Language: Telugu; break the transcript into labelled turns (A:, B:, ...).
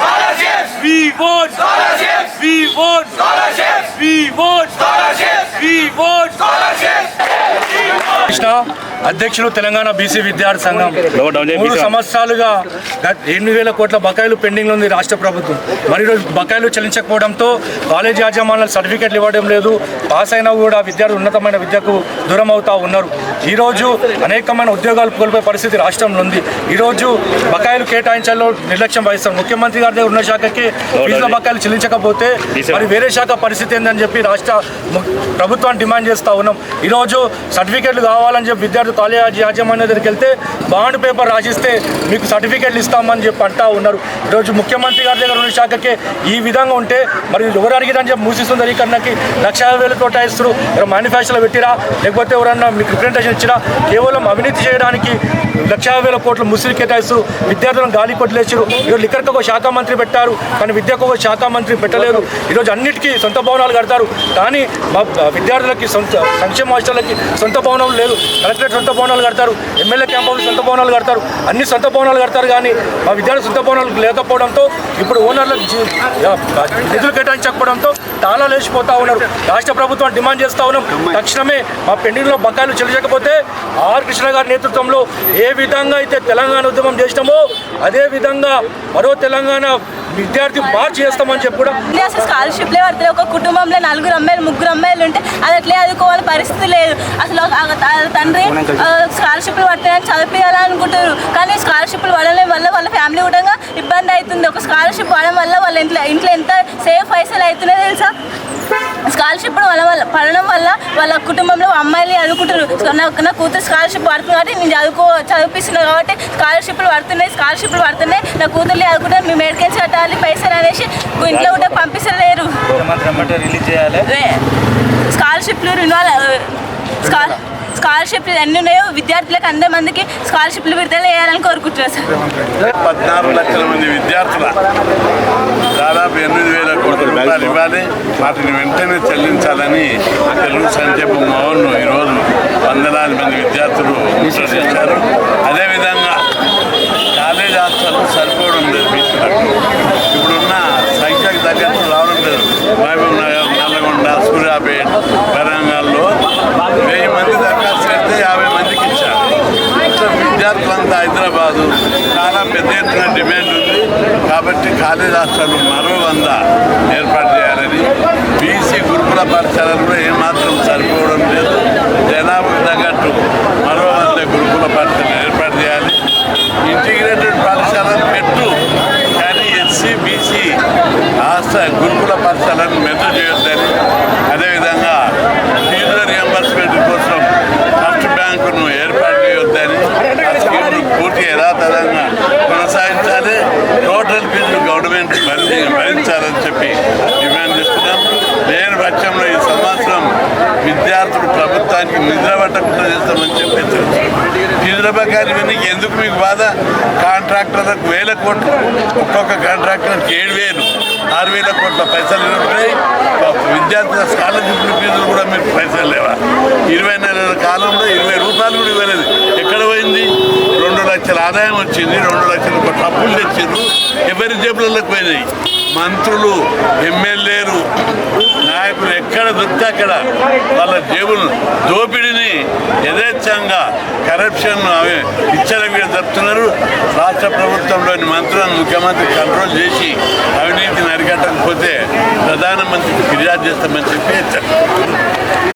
A: Steuerschiff! Wie wohnt? Steuerschiff! Wie wohnt? Steuerschiff! Wie wohnt? Steuerschiff! Wie wohnt? Steuerschiff! Wie wohnt? Steuerschiff! అధ్యక్షులు తెలంగాణ బీసీ విద్యార్థి సంఘం. మూడు. సంవత్సరాలుగా ఎనిమిది వేల కోట్ల బకాయిలు పెండింగ్ ఉంది రాష్ట్ర ప్రభుత్వం. మరి బకాయిలు చెల్లించకపోవడంతో కాలేజ్ యాజమాన్యాలు సర్టిఫికెట్లు ఇవ్వడం లేదు. పాస్ అయినా కూడా విద్యార్థులు ఉన్నతమైన విద్యకు దూరం అవుతా ఉన్నారు. ఈరోజు అనేకమైన ఉద్యోగాలు కోల్పోయే పరిస్థితి రాష్ట్రంలో ఉంది. ఈరోజు బకాయిలు కేటాయించాలో నిర్లక్ష్యం వహిస్తాం ముఖ్యమంత్రి గారి దగ్గర ఉన్న శాఖకి ఫీజుల బకాయిలు చెల్లించకపోతే మరి వేరే శాఖ పరిస్థితి ఏందని చెప్పి రాష్ట్ర ప్రభుత్వాన్ని డిమాండ్ చేస్తూ ఉన్నాం. ఈరోజు సర్టిఫికెట్లు కావాలని చెప్పి విద్యార్థి కాలేజ్ యాజమాన్య దగ్గరికి వెళ్తే బాండ్ పేపర్ రాసిస్తే మీకు సర్టిఫికెట్లు ఇస్తామని చెప్పి అంటా ఉన్నారు. ఈరోజు ముఖ్యమంత్రి గారి దగ్గర ఉన్న శాఖకి ఈ విధంగా ఉంటే మరి ఎవరు అడిగిరని చెప్పి మూసి సుందరీకరణకి లక్ష యాభై వేలు కేటాయిస్తారు ఎవరు మేనిఫెస్టోలో పెట్టిరా? లేకపోతే ఎవరన్నా మీకు రిప్రజెంటేషన్ ఇచ్చినా కేవలం అవినీతి చేయడానికి లక్ష వేల కోట్లు ముసిరి కేటాయిస్తారు విద్యార్థులను గాలి కొట్లేసారు ఈరోజు లిక్కర్కి ఒక శాఖ మంత్రి పెట్టారు కానీ విద్యకు ఒక శాఖ మంత్రి పెట్టలేరు ఈరోజు అన్నిటికీ సొంత భవనాలు కడతారు. కానీ మా విద్యార్థులకి సొంత సంక్షేమ హాస్టళ్ళకి సొంత భవనం లేదు కలెక్టరేట్ సొంత భవనాలు కడతారు ఎమ్మెల్యే క్యాంప్ సొంత భవనాలు కడతారు. అన్ని సొంత భవనాలు కడతారు కానీ మా విద్యార్థులు సొంత భవనాలు లేకపోవడంతో ఇప్పుడు ఓనర్లకు నిధులు కేటాయించకపోవడంతో తాళా లేచిపోతా ఉన్నారు. రాష్ట్ర ప్రభుత్వం డిమాండ్ చేస్తా ఉన్నాం. తక్షణమే మా పెండింగ్లో బకాయిలు చెల్లించకపోతే ఆర్ కృష్ణ గారి నేతృత్వంలో ఏ విధంగా అయితే తెలంగాణ ఉద్యమం చేసినామో అదే విధంగా మరో తెలంగాణ విద్యార్థి మార్చి చేస్తామని చెప్పి కూడా
B: అసలు స్కాలర్షిప్లే పడతాయి ఒక కుటుంబంలో నలుగురు అమ్మాయిలు ముగ్గురు అమ్మాయిలు ఉంటే అది అట్లే చదువుకోవాలి పరిస్థితి లేదు. అసలు తండ్రి స్కాలర్షిప్లు పడతాయని చదివించాలనుకుంటారు కానీ స్కాలర్షిప్లు పడడం వల్ల వాళ్ళ ఫ్యామిలీ కూడా ఇబ్బంది అవుతుంది. ఒక స్కాలర్షిప్ పడడం వల్ల వాళ్ళ ఇంట్లో ఇంట్లో ఎంత సేఫ్ పైసలు అవుతున్నాయో తెలుసా? స్కాలర్షిప్ వల్ల వల్ల పడడం వల్ల వాళ్ళ కుటుంబంలో అమ్మాయిలు చదువుకుంటారు. నా నా కూతురు స్కాలర్షిప్ పడుతుంది కాబట్టి నేను చదువుకో చదివిస్తున్నాను కాబట్టి స్కాలర్షిప్లు పడుతున్నాయి స్కాలర్షిప్లు పడుతున్నాయి నా కూతుర్లు చదువుకుంటారు మేము మెడికల్స్ కట్టాలి పైసలు అనేసి ఇంట్లో కూడా పంపిస్తలేరు. స్కాలర్షిప్లు రిన్వాల్ స్కాల్ స్కాలర్షిప్లు ఎన్ని ఉన్నాయో విద్యార్థులకు అందరి మందికి స్కాలర్షిప్లు విడుదల చేయాలని కోరుకుంటున్నారు సార్.
C: పద్నాలుగు లక్షల మంది విద్యార్థుల దాదాపు ఎనిమిది వేల రూపాయలు ఇవ్వాలి వాటిని వెంటనే చెల్లించాలని తెలుగు సంక్షేమ మోహన్ను ఈరోజు వందలాది మంది విద్యార్థులు చేశారు అదేవిధంగా కాలేజ్ హాస్టల్ సరిపోవడం లేదు బీసీలకు ఇప్పుడున్న సంఖ్యకు తగ్గట్టు రావడం లేదు. మహబూబ్ నగర్ నల్లగొండ సూర్యాపేట వరంగల్లో వెయ్యి మంది దరఖాస్తు పెడితే యాభై మందికి ఇచ్చారు. విద్యార్థులంతా హైదరాబాదు. చాలా పెద్ద ఎత్తున డిమాండ్ ఉంది. కాబట్టి కాలేజ్ హాస్టల్ మరో వంద ఏర్పాటు చేయాలని బీసీ గురుకుల పాఠశాలలు కూడా ఏమాత్రం సరిపోవడం లేదు జనాభాకు తగ్గట్టు మరో వంద గురుకుల పాఠశాలలు ఏర్పాటు చేయాలి ఇంటిగ్రేటెడ్ పాఠశాలను పెట్టు కానీ ఎస్సీ బీసీ హాస్టల్ గురుకుల పాఠశాలను చేయొద్దని. అదేవిధంగా ఫీజుల రియంబర్స్మెంట్ కోసం ఫస్ట్ బ్యాంకును ఏర్పాటు చేయొద్దని. స్కీమ్ను పూర్తి యథాతథంగా కొనసాగించాలి. టోటల్ ఫీజులు గవర్నమెంట్ భరి భరించాలని చెప్పి డిమాండ్ చేస్తున్నాం. లేని పక్షంలో ఈ సంవత్సరం విద్యార్థులు ప్రభుత్వానికి నిద్ర పట్టకుండా చేస్తామని చెప్పి తెలుసు. ఫీజుల బకాయిలు ఇవన్నీ ఎందుకు మీకు బాధ? కాంట్రాక్టర్లకు వేల కోట్లు. ఒక్కొక్క కాంట్రాక్టర్కి ఏడు వేలు. ఆరు వేల కోట్ల పైసలు ఉంటాయి విద్యార్థుల స్కాలర్షిప్ ఫీజులు కూడా మీకు పైసలు లేవా? ఇరవై నెలల కాలంలో ఇరవై రూపాయలు కూడా ఇవ్వలేదు. ఎక్కడ పోయింది? రెండు లక్షల ఆదాయం వచ్చింది రెండు లక్షల కోట్ల అప్పులు తెచ్చిండ్రు. ఎవరి జేబులకు పోయినాయి? మంత్రులు ఎమ్మెల్యేలు నాయకులు ఎక్కడ దొరికితే అక్కడ వాళ్ళ జేబులు దోపిడీని యథేచ్ఛంగా కరప్షన్ అవి ఇచ్చలవిగా జరుపుతున్నారు. రాష్ట్ర ప్రభుత్వంలోని మంత్రులను ముఖ్యమంత్రి కంట్రోల్ చేసి అవినీతిని అరికట్టకపోతే ప్రధానమంత్రికి ఫిర్యాదు చేస్తామని చెప్పి